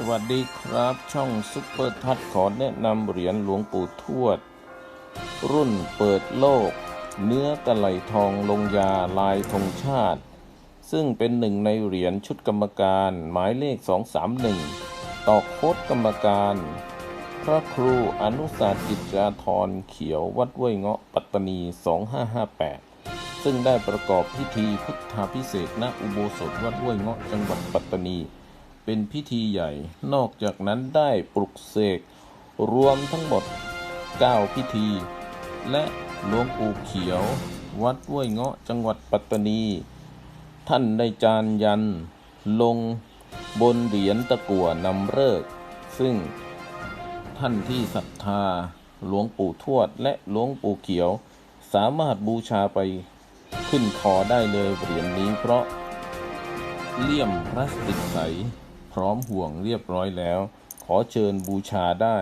สวัสดีครับช่องซุปเปอร์ทัศขอแนะนำเหรียญหลวงปู่ทวด รุ่นเปิดโลก เนื้อกระไหลทองลงยาลายธงชาติ ซึ่งเป็นหนึ่งในเหรียญชุดกรรมการหมายเลข 231ต่อโค้ดกรรมการ พระครูอนุสาสกิจจาธรเขียววัดห้ยเงาะปัตตานี 2558 ซึ่งได้ประกอบพิธีพุทธาพิเศษณอุโบสถวัดห้ยเงาะจังหวัดปัตตานี เป็นพิธีใหญ่ นอกจากนั้นได้ปลุกเสกรวมทั้งหมด 9 พิธี และหลวงปู่เขียว วัดห้วยเงาะจังหวัดปัตตานี ท่านได้จานยัน ลงบนเหรียญตะกั่วนำเลิก ซึ่งท่านที่ศรัทธาหลวงปู่ทวดและหลวงปู่เขียว สามารถบูชาไปขึ้นคอได้เลยเหรียญนี้เพราะเลี่ยมพลาสติกใส พร้อมห่วงเรียบร้อยแล้ว ขอเชิญบูชาได้